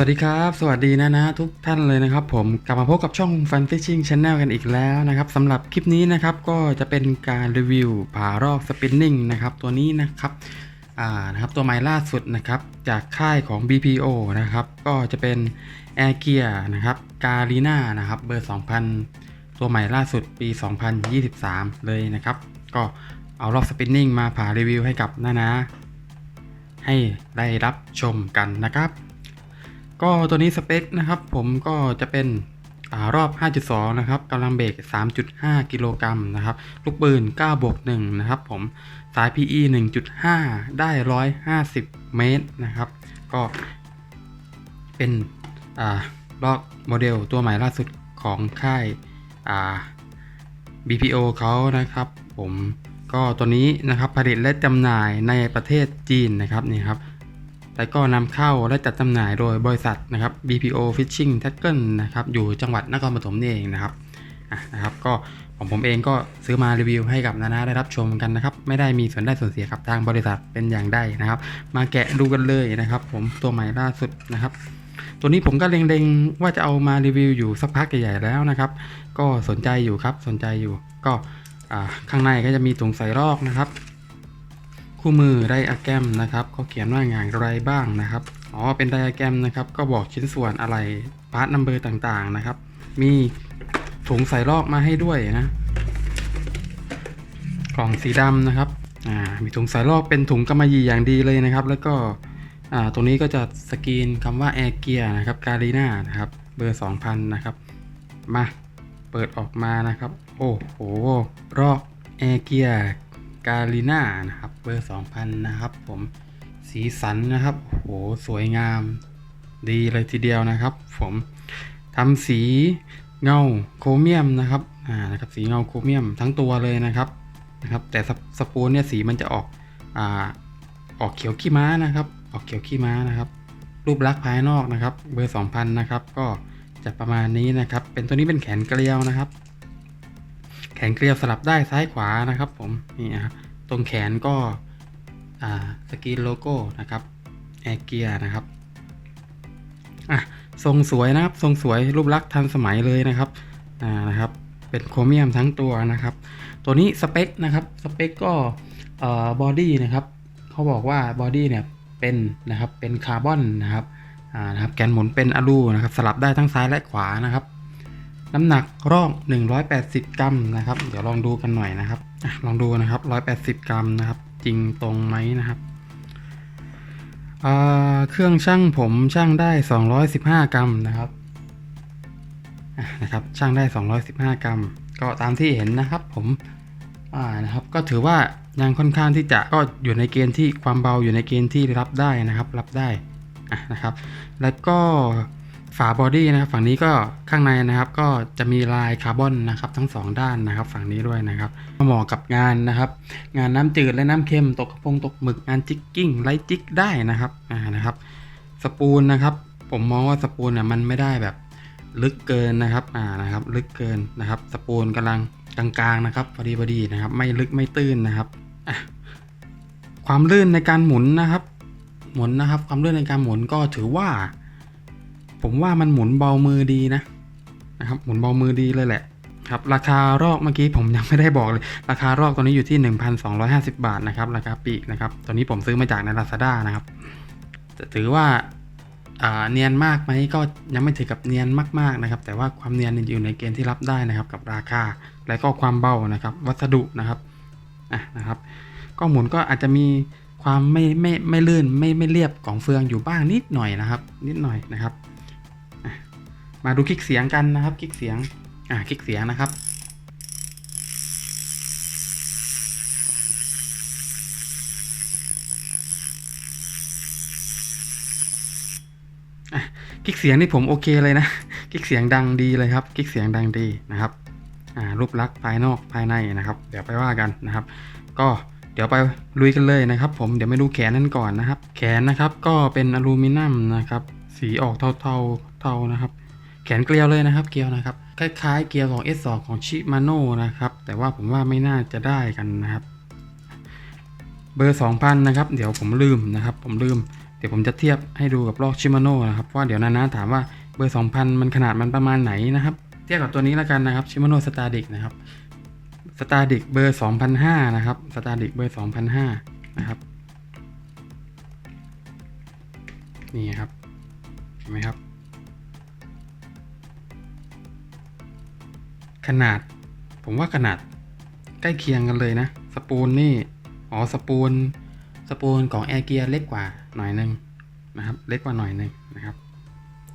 วัสดีครับ สวัสดีนะนะทุกท่านเลยนะครับผมกลับมาพบกับช่อง Fun Fishing Channel กันอีกแล้วนะครับสำหรับคลิปนี้นะครับก็จะเป็นการรีวิวผารอกสปินนิ่งนะครับตัวนี้นะครับอ่านะครับตัวใหม่ล่าสุดนะครับจากค่ายของ BPO นะครับก็จะเป็น Air Gear นะครับกา l ีนานะครับเบอร์ 2000 ตัวใหม่ล่าสุดปี 2023 เลยนะครับ ก็เอารอกสปินนิ่งมาผ่ารีวิวให้กับนานะให้ได้รับชมกันนะครับ ก็ตัวนี้สเปคนะครับผมก็จะเป็นอารอบ 5.2 นะครับกำลังเบรก 3.5 กิโลกรัมนะครับ ลูกปืน9บวก1นะครับผม สาย PE 1.5 ได้ 150 เมตรนะครับ ก็เป็นอ่ารอบโมเดลตัวใหม่ล่าสุดของค่ายา BPO เขานะครับ ผมก็ตัวนี้นะครับผลิตและจำหน่ายในประเทศจีนนะครับนี่ครับ แต่ก็นำเข้าและจัดจำหน่ายโดยบริษัทนะครับ BPO Fishing Tackle นะครับอยู่จังหวัดนครปฐมนี่เองนะครับนะครับก็ของผมเองก็ซื้อมารีวิวให้กับนานาได้รับชมกันนะครับ ไม่ได้มีส่วนได้ส่วนเสียกับทางบริษัทเป็นอย่างใดนะครับ มาแกะดูกันเลยนะครับ ผมตัวใหม่ล่าสุดนะครับ ตัวนี้ผมก็เล็งๆว่าจะเอามารีวิวอยู่สักพักใหญ่ๆแล้วนะครับ ก็สนใจอยู่ครับสนใจอยู่ ก็ข้างในก็จะมีถุงใส่รอกนะครับ คู่มือไดอะแกรมนะครับเขาเขียนว่าอย่างไรบ้างนะครับอ๋อเป็นไดอะแกรมนะครับ ก็บอกชิ้นส่วนอะไรพาร์ทนัมเบอร์ต่างๆนะครับ มีถุงใส่ลอกมาให้ด้วยนะ กล่องสีดำนะครับอ่ามีถุงใส่ลอกเป็นถุงกำมะหยี่อย่างดีเลยนะครับ แล้วก็อ่าตรงนี้ก็จะสกรีนคำว่า Air Gear นะครับกา l ีน่านะครับเบอร์ 2000 นะครับ มาเปิดออกมานะครับ โอ้โหรอก Air Gear กา l ีน่านะครับ บอร์ 2000 นะครับ ผมสีสันนะครับโหสวยงาม ดีเลยทีเดียวนะครับ ผมทำสีเงาโครเมียมนะครับอ่านะครับสีเงาโครเมียมทั้งตัวเลยนะครับนะครับ แต่สปสปูนเนี่ยสีมันจะออกอ่าออกเขียวขี้ม้านะครับ ออกเขียวขี้ม้านะครับ รูปลักษณ์ภายนอกนะครับ เบอร์ 2000 นะครับ ก็จะประมาณนี้นะครับ เป็นตัวนี้เป็นแขนเกลียวนะครับ แขนเกลียวสลับได้ซ้ายขวานะครับ ผมนี่นะครับ ตรงแขนก็สกรีนโลโก้นะครับแอร์เกียนะครับอะทรงสวยนะครับทรงสวยรูปลักษณ์ทันสมัยเลยนะครับอ่านะครับ เป็นโครเมียมทั้งตัวนะครับ ตัวนี้สเปคนะครับสเปคก็เอ่อบอดี้นะครับเขาบอกว่าบอดี้เนี่ยเป็นนะครับเป็นคาร์บอนนะครับอ่านะครับแกนหมุนเป็นอลูนะครับสลับได้ทั้งซ้ายและขวานะครับ น้ำหนักรอก180 กรัมนะครับ เดี๋ยวลองดูกันหน่อยนะครับ ลองดูนะครับ 180 กรัมนะครับ จริงตรงไหมนะครับเครื่องช่างผมช่างได้ 215 กรัมนะครับนะครับช่างได้ 215 กรัม ก็ตามที่เห็นนะครับผมอ่านะครับก็ถือว่ายังค่อนข้างที่จะก็อยู่ในเกณฑ์ที่ความเบาอยู่ในเกณฑ์ที่รับได้นะครับ รับได้อะนะครับ แล้วก็ ฝาบอดี้นะครับฝั่งนี้ก็ข้างในนะครับก็จะมีลายคาร์บอนนะครับทั้งสองด้านนะครับ ฝั่งนี้ด้วยนะครับเหมาะกับงานนะครับ งานน้ำจืดและน้ำเค็มตกกระพงตกหมึกงานจิกกิ้งไลท์จิกได้นะครับอ่านะครับ สปูลนะครับ ผมมองว่าสปูลเนี่ยมันไม่ได้แบบลึกเกินนะครับอ่านะครับ ลึกเกินนะครับ สปูลกำลังกลางๆนะครับพอดีพอดีนะครับ ไม่ลึกไม่ตื้นนะครับอะความลื่นในการหมุนนะครับ หมุนนะครับ ความลื่นในการหมุนก็ถือว่า ผมว่ามันหมุนเบามือดีนะนะครับหมุนเบามือดีเลยแหละครับราคารอกเมื่อกี้ผมยังไม่ได้บอกเลย ราคารอกตัวนี้อยู่ที่ 1,250 บาทนะครับราคาปีกนะครับตัวนี้ผมซื้อมาจากใน Lazada นะครับแต่ถือว่าเนียนมากไหมก็ยังไม่ถึงกับเนียนมากๆนะครับ แต่ว่าความเนียนอยู่ในเกณฑ์ที่รับได้นะครับ กับราคาและก็ความเบานะครับ วัสดุนะครับอะนะครับ ก็หมุนก็อาจจะมีความไม่ไม่ไม่ลื่นไม่ไม่เรียบของเฟืองอยู่บ้างนิดหน่อยนะครับ นิดหน่อยนะครับ มาดูคลิกเสียงกันนะครับ คลิกเสียง อ่าคลิกเสียงนะครับ คลิกเสียงนี่ผมโอเคเลยนะ คลิกเสียงดังดีเลยครับ คลิกเสียงดังดีนะครับ อ่า รูปลักษณ์ภายนอกภายในนะครับ เดี๋ยวไปว่ากันนะครับ ก็เดี๋ยวไปลุยกันเลยนะครับ ผมเดี๋ยวมาดูแขนนั่นก่อนนะครับ แขนนะครับก็เป็นอลูมิเนียมนะครับ สีออกเทาเทาๆเทานะครับ แขนเกลียวเลยนะครับเกลียวนะครับ คล้ายๆเกลียวของ S2 ของชิมาโน่นะครับ แต่ว่าผมว่าไม่น่าจะได้กันนะครับ เบอร์ 2,000 นะครับ เดี๋ยวผมลืมนะครับ ผมลืม เดี๋ยวผมจะเทียบให้ดูกับลอกชิมาโน่นะครับเพราะว่าเดี๋ยวนานาถามว่าเบอร์ 2000 มันขนาดมันประมาณไหนนะครับ เทียบกับตัวนี้แล้วกันนะครับชิมาโน่สตาร์ดิกนะครับสตาร์ดิกเบอร์ 2005 นะครับสตาร์ดิกเบอร์ 2005 นะครับนี่ครับเห็นไหมครับ ขนาด ผมว่าขนาดใกล้เคียงกันเลยนะ สปูนนี่ อ๋อ สปูน สปูนของแอร์เกียร์เล็กกว่าหน่อยนึงนะครับ เล็กกว่าหน่อยนึงนะครับ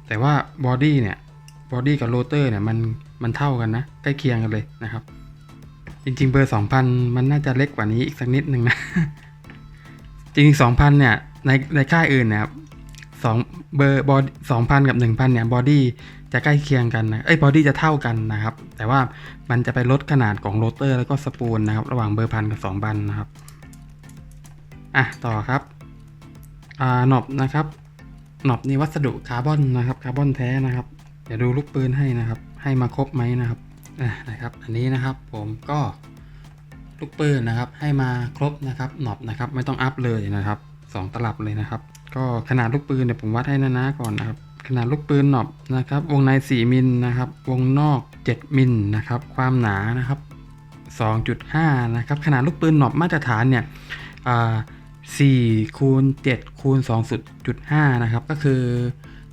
แต่ว่าบอดี้เนี่ย บอดี้กับโรเตอร์เนี่ยมัน มันเท่ากันนะ ใกล้เคียงกันเลยนะครับ จริง ๆ เบอร์ 2000 มันน่าจะเล็กกว่านี้อีกสักนิดนึงนะ จริงๆ2,000 เนี่ย ใน ในค่ายอื่นเนะครับ สองเบอร์บอดสองพันกับหนึ่งพันเนี่ยบอดี้จะใกล้เคียงกันนะเอ้ยบอดี้จะเท่ากันนะครับ แต่ว่ามันจะไปลดขนาดของโรเตอร์แล้วก็สปูลนะครับ ระหว่างเบอร์พันกับสองพันนะครับ อะ ต่อครับ อ่าหนอบนะครับหนอบนี่วัสดุคาร์บอนนะครับคาร์บอนแท้นะครับ เดี๋ยวดูลูกปืนให้นะครับ ให้มาครบไหมนะครับอะนะครับ อันนี้นะครับผมก็ลูกปืนนะครับ ให้มาครบนะครับหนอบนะครับ ไม่ต้องอัพเลยนะครับ สองตลับเลยนะครับ ก็ขนาดลูกปืนเดี๋ยผมวัดให้นะนะก่อนนะครับ ขนาดลูกปืนหนอบนะครับ วงใน 4 มิลนะครับ วงนอก 7 มิลนะครับ ความหนานะครับ 2.5 นะครับ ขนาดลูกปืนหนอบมาตรฐานเนี่ยอ่คูณ7คูณ2.5นะครับ ก็คือ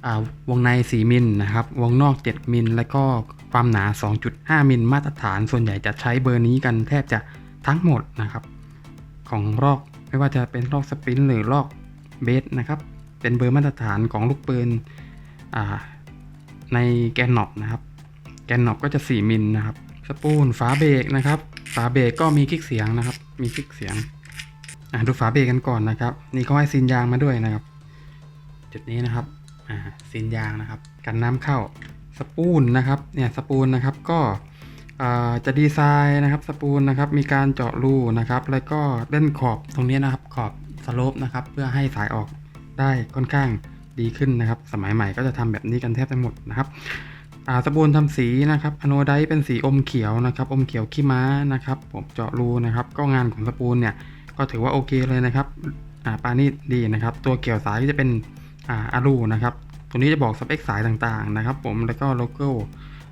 อวงใน 4 มิลนะครับ วงนอก 7 มิล แล้วก็ความหนา 2.5 มิลมาตรฐาน ส่วนใหญ่จะใช้เบอร์นี้กันแทบจะทั้งหมดนะครับ ของลอก ไม่ว่าจะเป็นลอกสปรินต์หรือลอกเบสนะครับ เป็นเบอร์มาตรฐานของลูกปืนในแกนนอบนะครับ แกนนอบก็จะ 4 มิลนะครับ สปูนฝาเบรกนะครับ ฝาเบรกก็มีคลิกเสียงนะครับ มีคลิกเสียงดูฝาเบรกกันก่อนนะครับ นี่เขาให้ซีนยางมาด้วยนะครับ จุดนี้นะครับซีนยางนะครับ กันน้ำเข้า สปูนนะครับ เนี่ยสปูนนะครับก็ จะดีไซน์นะครับสปูนนะครับมีการเจาะรูนะครับแล้วก็เล่นขอบตรงนี้นะครับขอบสโลปนะครับเพื่อให้สายออกได้ค่อนข้างดีขึ้นนะครับ สมัยใหม่ก็จะทำแบบนี้กันแทบทั้งหมดนะครับสปูนทำสีนะครับอโนไดเป็นสีอมเขียวนะครับอมเขียวขี้ม้านะครับผมเจาะรูนะครับ ก็งานของสปูนเนี่ยก็ถือว่าโอเคเลยนะครับอ่าปานี่ดีนะครับ ตัวเกี่ยวสายก็จะเป็นอ่าอารูนะครับตัวนี้จะบอกสเปคสายต่างๆนะครับ ผมแล้วก็โลโก้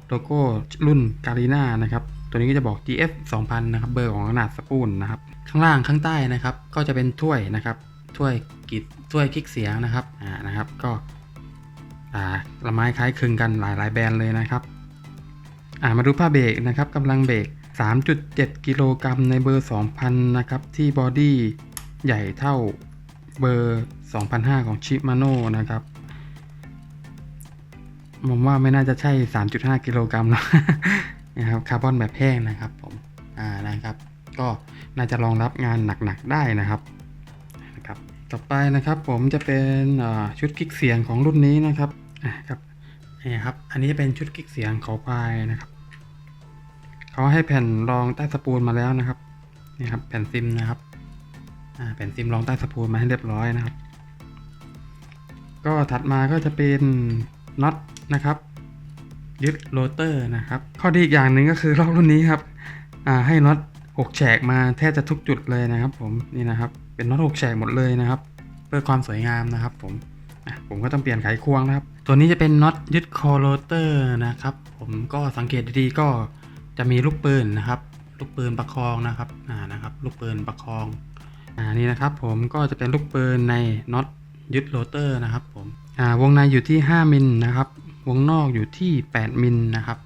โลโก้รุ่นการีนานะครับ ตัวนี้ก็จะบอก GF 2000นะครับ เบอร์ของขนาดสปูนนะครับ ข้างล่างข้างใต้นะครับ ก็จะเป็นถ้วยนะครับ ถ้วยกิดถ้วยคลิกเสียงนะครับ อ่า นะครับ ก็อ่าละไม้คล้ายคลึงกันหลายๆแบรนด์เลยนะครับ อ่า มาดูผ้าเบรกนะครับกำลังเบรก 3.7 กิโลกรัมในเบอร์ 2,000 นะครับ ที่บอดี้ใหญ่เท่าเบอร์2,500ของชิมาโน่นะครับ ผมว่าไม่น่าจะใช่ 3.5 กิโลกรัมหรอกนะครับคาร์บอนแบบแห้งนะครับผมอ่านะครับ ก็น่าจะรองรับงานหนักๆได้นะครับนะครับ ต่อไปนะครับผมจะเป็นชุดคลิกเสียงของรุ่นนี้นะครับอ่าครับนี่ครับอันนี้จะเป็นชุดคลิกเสียงเขาพายนะครับเขาให้แผ่นรองใต้สปูลมาแล้วนะครับนี่ครับแผ่นซิมนะครับอ่าแผ่นซิมรองใต้สปูลมาให้เรียบร้อยนะครับ ก็ถัดมาก็จะเป็นน็อต นะครับ ยึดโรเตอร์นะครับ ข้อดีอีกอย่างหนึ่งก็คือรอบรุ่นนี้ครับให้น็อตหกแฉกมาแทบจะทุกจุดเลยนะครับ ผมนี่นะครับเป็นน็อตหกแฉกหมดเลยนะครับ เพื่อความสวยงามนะครับ ผมผมก็ต้องเปลี่ยนไขควงนะครับ ตัวนี้จะเป็นน็อตยึดคอโรเตอร์นะครับ ผมก็สังเกตดีๆก็จะมีลูกปืนนะครับ ลูกปืนประคองนะครับอ่านะครับ ลูกปืนประคองอ่านี่นะครับ ผมก็จะเป็นลูกปืนในน็อตยึดโรเตอร์นะครับ ผมอ่าวงในอยู่ที่ 5มิลนะครับ วงนอกอยู่ที่ 8 มิลนะครับ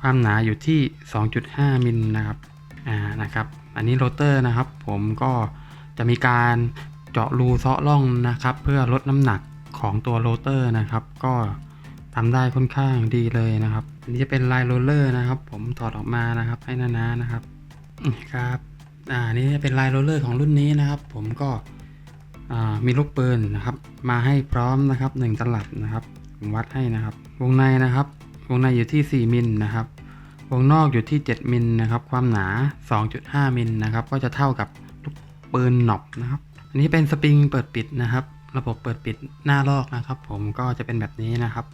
ความหนาอยู่ที่ 2.5 มิลนะครับ อ่า นะครับ อันนี้โรเตอร์นะครับ ผมก็จะมีการเจาะรูเซาะร่องนะครับ เพื่อลดน้ำหนักของตัวโรเตอร์นะครับ ก็ทำได้ค่อนข้างดีเลยนะครับอันนี้จะเป็นลายโรลเลอร์นะครับ ผมถอดออกมานะครับให้นานๆนะครับ ครับ อ่า นี่จะเป็นลายโรลเลอร์ของรุ่นนี้นะครับ ผมก็อ่ามีลูกปืนนะครับ มาให้พร้อมนะครับ 1ตลับนะครับ ผมวัดให้นะครับ วงในนะครับ วงในอยู่ที่ 4มิลนะครับ วงนอกอยู่ที่ 7มิลนะครับ ความหนา 2.5มิลนะครับ ก็จะเท่ากับลูกปืนหนอบนะครับ อันนี้เป็นสปริงเปิดปิดนะครับ ระบบเปิดปิดหน้าลอกนะครับ ผมก็จะเป็นแบบนี้นะครับ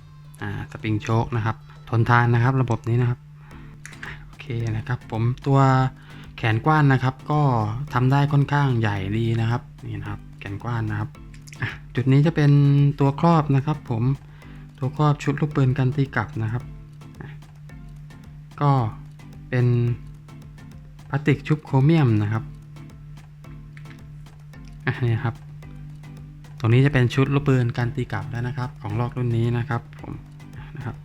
อ่าสปริงโชคนะครับ ทนทานนะครับ ระบบนี้นะครับโอเคนะครับ ผมตัวแขนกว้านนะครับ ก็ทำได้ค่อนข้างใหญ่ดีนะครับนี่นะครับ แขนกว้านนะครับจุดนี้จะเป็นตัวครอบนะครับ ผม ตัวครอบชุดลูกปืนกันตีกลับนะครับ ก็เป็นพลาสติกชุบโครเมียมนะครับอะนี่ครับ ตรงนี้จะเป็นชุดลูกปืนการตีกลับแล้วนะครับ ของลอกรุ่นนี้นะครับผมนะครับ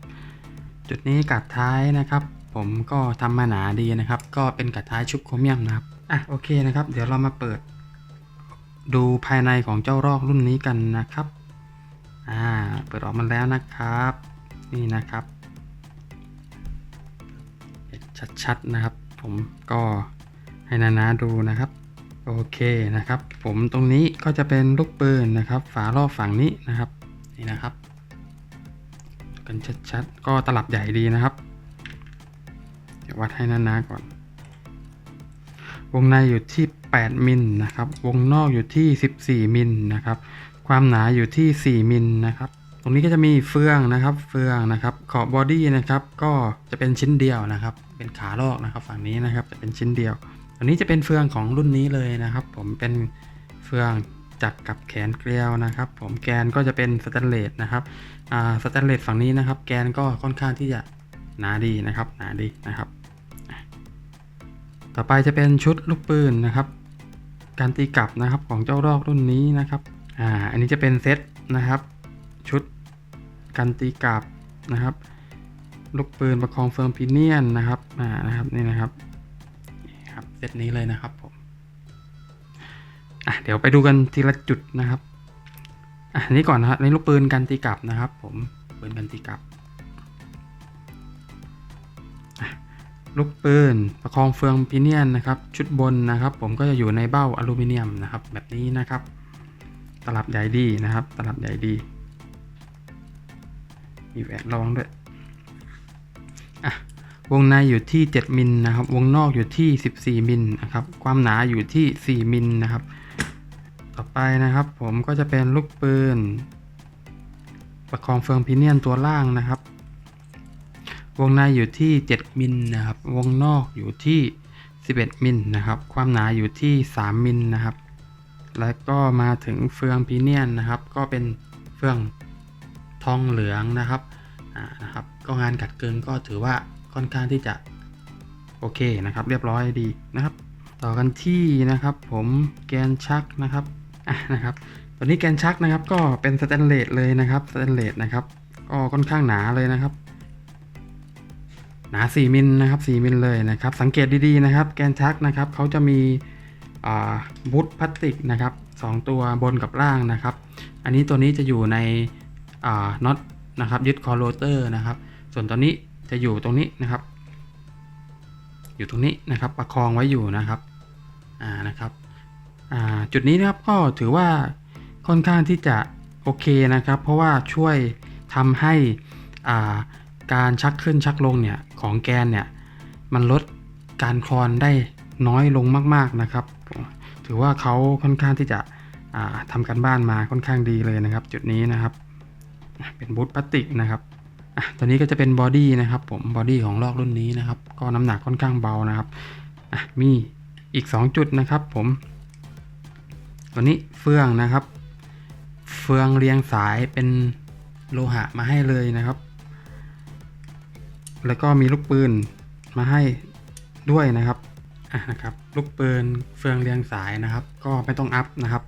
จุดนี้กัดท้ายนะครับ ผมก็ทำมาหนาดีนะครับ ก็เป็นกัดท้ายชุบโครเมียมนะครับอะโอเคนะครับ เดี๋ยวเรามาเปิด ดูภายในของเจ้ารอกรุ่นนี้กันนะครับ อ่า เปิดออกมาแล้วนะครับ นี่นะครับเห็นชัดๆนะครับ ผมก็ให้นานาดูนะครับ โอเคนะครับ ผมตรงนี้ก็จะเป็นลูกปืนนะครับ ฝารอบฝั่งนี้นะครับ นี่นะครับ กันชัดๆ ก็ตลับใหญ่ดีนะครับ เดี๋ยววัดให้นานาก่อน วงในอยู่ที่ 8 มิลนะครับ วงนอกอยู่ที่ 14 มิลนะครับ ความหนาอยู่ที่ 4มิลนะครับ ตรงนี้ก็จะมีเฟืองนะครับ เฟืองนะครับ ขอบบอดี้นะครับ ก็จะเป็นชิ้นเดียวนะครับ เป็นขาลอกนะครับ ฝั่งนี้นะครับ จะเป็นชิ้นเดียว อันนี้จะเป็นเฟืองของรุ่นนี้เลยนะครับ ผมเป็นเฟืองจักกับแขนเกลียวนะครับ ผมแกนก็จะเป็นสแตนเลสนะครับอ่าสแตนเลสฝั่งนี้นะครับ แกนก็ค่อนข้างที่จะหนาดีนะครับ หนาดีนะครับ ต่อไปจะเป็นชุดลูกปืนนะครับ การตีกลับนะครับของเจ้ารอกรุ่นนี้นะครับ อ่าอันนี้จะเป็นเซตนะครับ ชุดการตีกลับนะครับ ลูกปืนประคองเฟิร์มพีเนียนนะครับอ่านะครับนี่นะครับนี่ครับเซตนี้เลยนะครับผมอะเดี๋ยวไปดูกันทีละจุดนะครับอะนนี้ก่อนนะครับในลูกปืนกันตีกลับนะครับ ผมปืนกันตีกลับอะลูกปืนประคองเฟืองพิเนียนนะครับ ชุดบนนะครับ ผมก็จะอยู่ในเบ้าอลูมิเนียมนะครับ แบบนี้นะครับ ตลับใหญ่ดีนะครับ ตลับใหญ่ดีมีแหวนรองด้วยอะวงในอยู่ที่ 7มิลนะครับ วงนอกอยู่ที่ 14มิลนะครับ ความหนาอยู่ที่ 4มิลนะครับ ต่อไปนะครับ ผมก็จะเป็นลูกปืน ประคองเฟืองพิเนียนตัวล่างนะครับ วงในอยู่ที่ 7มิลนะครับ วงนอกอยู่ที่ 11มิลนะครับ ความหนาอยู่ที่ 3มิลนะครับ แล้วก็มาถึงเฟืองพิเนียนนะครับ ก็เป็นเฟืองทองเหลืองนะครับนะครับ ก็งานกัดเกินก็ถือว่าค่อนข้างที่จะโอเคนะครับ เรียบร้อยดีนะครับ ต่อกันที่นะครับผมแกนชักนะครับอะนะครับตัวนี้แกนชักนะครับก็เป็นสแตนเลสเลยนะครับสแตนเลสนะครับก็ค่อนข้างหนาเลยนะครับ หนา 4 มิลนะครับ 4 มิลเลยนะครับ สังเกตดีๆนะครับ แกนชักนะครับเขาจะมี บุตพลาสติกนะครับสองตัวบนกับล่างนะครับ อันนี้ตัวนี้จะอยู่ในน็อตนะครับยึดคอโรเตอร์นะครับ ส่วนตัวนี้จะอยู่ตรงนี้นะครับ อยู่ตรงนี้นะครับประคองไว้อยู่นะครับอ่านะครับอ่าจุดนี้นะครับก็ถือว่าค่อนข้างที่จะโอเคนะครับ เพราะว่าช่วยทำให้อ่าการชักขึ้นชักลงเนี่ยของแกนเนี่ยมันลดการคลอนได้ น้อยลงมากๆนะครับ ถือว่าเขาค่อนข้างที่จะอ่าทำการบ้านมาค่อนข้างดีเลยนะครับ จุดนี้นะครับ เป็นบูทพลาสติกนะครับตัวนี้ก็จะเป็นบอดี้นะครับผมบอดี้ของลอกรุ่นนี้นะครับ ก็น้ำหนักค่อนข้างเบานะครับมีอีก 2 จุดนะครับผมตัวนี้เฟืองนะครับ เฟืองเรียงสายเป็นโลหะมาให้เลยนะครับ แล้วก็มีลูกปืนมาให้ด้วยนะครับ อะนะครับลูกปืนเฟืองเรียงสายนะครับ ก็ไม่ต้องอัพนะครับ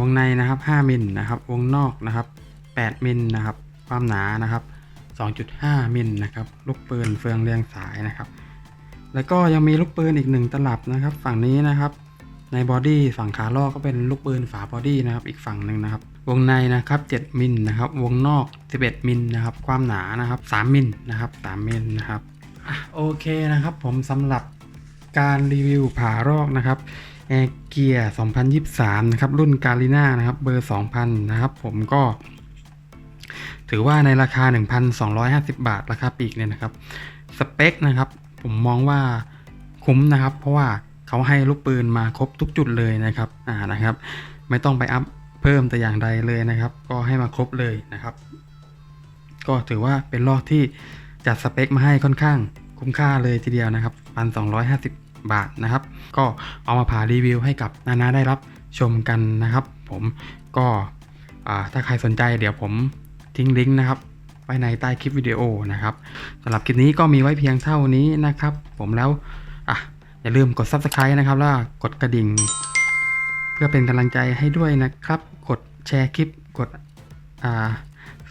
วงในนะครับ 5มิลนะครับ วงนอกนะครับ 8มิลนะครับ ความหนานะครับ 2.5มิลนะครับ ลูกปืนเฟืองเรียงสายนะครับ แล้วก็ยังมีลูกปืนอีกหนึ่งตลับนะครับ ฝั่งนี้นะครับ ในบอดี้ฝั่งขาลอกก็เป็นลูกปืนฝาบอดี้นะครับ อีกฝั่งหนึ่งนะครับ วงในนะครับ 7มิลนะครับ วงนอก 11มิลนะครับ ความหนานะครับ 3มิลนะครับ 3มิลนะครับโอเคนะครับ ผมสำหรับ การรีวิวผารอกนะครับแอร์เกียร์2023 นะครับ รุ่นกาลิน่านะครับ เบอร์ 2000 นะครับ ผมก็ ถือว่าในราคา 1,250 บาท ราคาปีกเนี่ยนะครับ สเปคนะครับ ผมมองว่าคุ้มนะครับ เพราะว่าเขาให้ลูกปืนมาครบทุกจุดเลยนะครับ อ่า นะครับ ไม่ต้องไปอัพเพิ่มแต่อย่างใดเลยนะครับ ก็ให้มาครบเลยนะครับ ก็ถือว่าเป็นลอกที่จัดสเปคมาให้ค่อนข้างคุ้มค่าเลยทีเดียวนะครับ1,250 บาทนะครับ ก็เอามาผ่ารีวิวให้กับนานาได้รับชมกันนะครับ ผมก็ถ้าใครสนใจเดี๋ยวผมทิ้งลิงก์นะครับไว้ในใต้คลิปวิดีโอนะครับสำหรับคลิปนี้ก็มีไว้เพียงเท่านี้นะครับ ผมแล้วอะอย่าลืมกด Subscribe นะครับแล้วกดกระดิ่ง เพื่อเป็นกำลังใจให้ด้วยนะครับ กดแชร์คลิปกดอ่า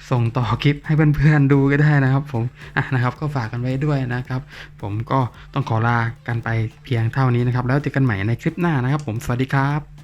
ส่งต่อคลิปให้เพื่อนๆดูก็ได้นะครับ ผมอะนะครับ ก็ฝากกันไว้ด้วยนะครับ ผมก็ต้องขอลากันไปเพียงเท่านี้นะครับ แล้วเจอกันใหม่ในคลิปหน้านะครับ ผมสวัสดีครับ